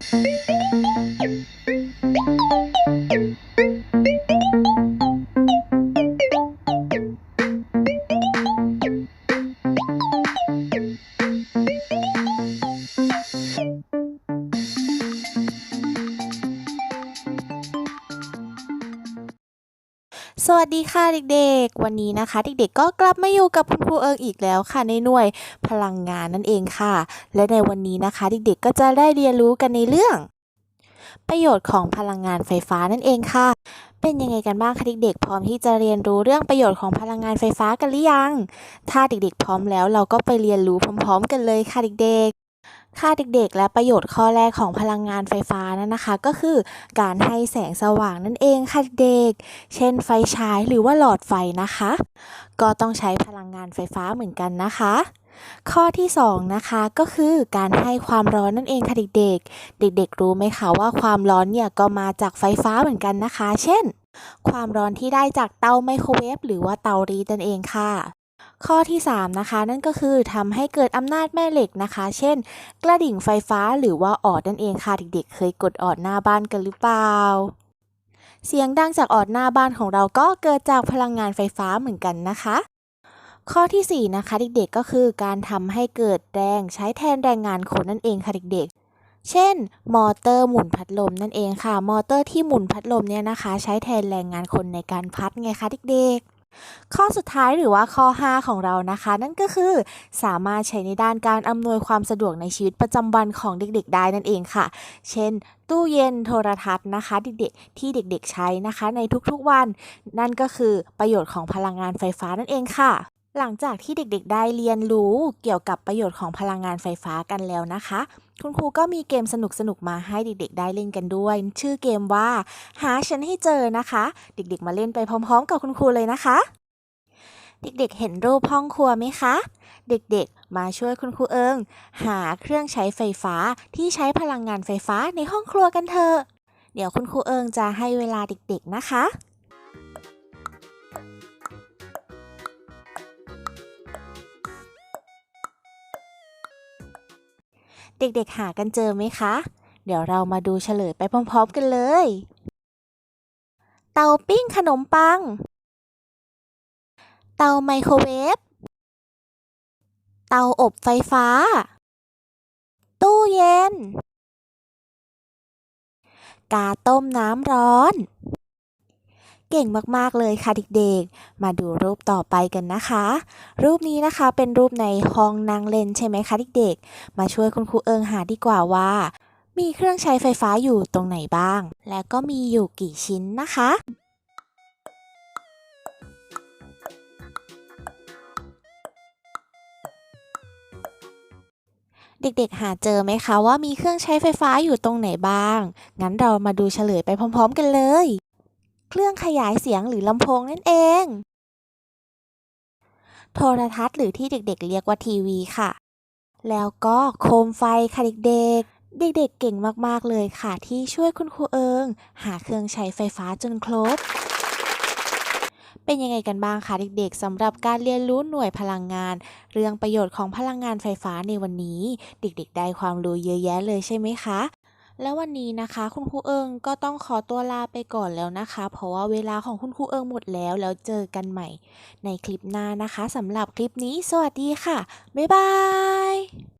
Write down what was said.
Thank you. สวัสดีค่ะเด็กๆ วันนี้นะคะ เด็กๆก็กลับมาอยู่กับคุณครูเอิงอีกแล้วค่ะในหน่วยพลังงานนั่นเองค่ะ และในวันนี้นะคะ เด็กๆก็จะได้เรียนรู้กันในเรื่อง ประโยชน์ของพลังงานไฟฟ้านั่นเองค่ะ เป็นยังไงกันบ้างคะเด็กๆพร้อมที่จะเรียนรู้เรื่องประโยชน์ของพลังงานไฟฟ้ากันหรือยัง ถ้าเด็กๆพร้อมแล้วเราก็ไปเรียนรู้พร้อม ๆ กันเลยค่ะเด็กๆ ค่ะเด็กๆ และประโยชน์ข้อแรกของพลังงานไฟฟ้านั้นนะคะ ก็คือการให้แสงสว่างนั่นเองค่ะเด็กเช่นไฟฉายหรือว่าหลอดไฟนะคะ ก็ต้องใช้พลังงานไฟฟ้าเหมือนกันนะคะ ข้อที่สองนะคะก็คือการให้ความร้อนนั่นเองค่ะเด็กๆ เด็กๆ รู้ไหมคะว่าความร้อนเนี่ยก็มาจากไฟฟ้าเหมือนกันนะคะ เช่น ความร้อนที่ได้จากเตาไมโครเวฟหรือว่าเตารีดนั่นเองค่ะ ข้อที่ 3 นะคะ นั่นก็คือทำให้เกิดอำนาจแม่เหล็กนะคะ เช่น กระดิ่งไฟฟ้าหรือว่าออดนั่นเองค่ะ เด็กๆ เคยกดออดหน้าบ้านกันหรือเปล่า เสียงดังจากออดหน้าบ้านของเราก็เกิดจากพลังงานไฟฟ้าเหมือนกันนะคะข้อทีสี่4 นะคะเด็กๆก็คือการทำให้เกิดแรงใช้แทนแรงงานคนนั่นเองค่ะเด็กๆ เช่น มอเตอร์หมุนพัดลมนั่นเองค่ะ มอเตอร์ที่หมุนพัดลมเนี่ยนะคะ ใช้แทนแรงงานคนในการพัดไงคะเด็กๆ ข้อสุดท้ายหรือว่าข้อ 5 ของเรานะคะ นั่นก็คือสามารถใช้ในด้านการอำนวยความสะดวกในชีวิตประจำวันของเด็กๆ ได้นั่นเองค่ะ เช่น ตู้เย็นโทรทัศน์นะคะ เด็กๆ ที่เด็กๆ ใช้นะคะ ในทุกๆวัน นั่นก็คือประโยชน์ของพลังงานไฟฟ้านั่นเองค่ะหลังจากที่เด็กๆ ได้เรียนรู้เกี่ยวกับประโยชน์ของพลังงานไฟฟ้ากันแล้วนะคะ คุณครูก็มีเกมสนุกๆมาให้เด็กๆ ได้เล่นกันด้วย ชื่อเกมว่า หาฉันให้เจอนะคะ เด็กๆ มาเล่นไปพร้อมๆ กับคุณครูเลยนะคะ เด็กๆ เห็นรูปห้องครัวไหมคะ เด็กๆ มาช่วยคุณครูเอิง หาเครื่องใช้ไฟฟ้าที่ใช้พลังงานไฟฟ้าในห้องครัวกันเถอะ เดี๋ยวคุณครูเอิงจะให้เวลาเด็กๆ นะคะ เด็กๆหากันเจอไหมคะ เดี๋ยวเรามาดูเฉลยไปพร้อมๆกันเลย เตาปิ้งขนมปัง เตาไมโครเวฟ เตาอบไฟฟ้า ตู้เย็น กาต้มน้ำร้อน เก่งมากๆเลยค่ะเด็กๆ มาดูรูปต่อไปกันนะคะ รูปนี้นะคะเป็นรูปในห้องนั่งเล่นใช่ไหมคะเด็กๆ มาช่วยคุณครูเอิงหาดีกว่าว่า มีเครื่องใช้ไฟฟ้าอยู่ตรงไหนบ้าง และก็มีอยู่กี่ชิ้นนะคะเด็กๆ หาเจอไหมคะว่ามีเครื่องใช้ไฟฟ้าอยู่ตรงไหนบ้าง งั้นเรามาดูเฉลยไปพร้อม ๆ กันเลย เครื่องขยายเสียงหรือลำโพงนั่นเอง โทรทัศน์หรือที่เด็กๆ เรียกว่าทีวีค่ะ แล้วก็โคมไฟค่ะเด็กๆ เด็กๆ เก่งมากๆเลยค่ะ ที่ช่วยคุณครูเอิง หาเครื่องใช้ไฟฟ้าจนครบเป็นยังไงกันบ้างคะเด็กๆสำหรับการเรียนรู้หน่วยพลังงาน เรื่องประโยชน์ของพลังงานไฟฟ้าในวันนี้ เด็กๆ ได้ความรู้เยอะแยะเลยใช่ไหมคะ แล้ววันนี้นะคะ คุณครูเอิงก็ต้องขอตัวลาไปก่อนแล้วนะคะ เพราะว่าเวลาของคุณครูเอิงหมดแล้ว แล้วเจอกันใหม่ในคลิปหน้านะคะสำหรับคลิปนี้ สวัสดีค่ะ บ๊ายบาย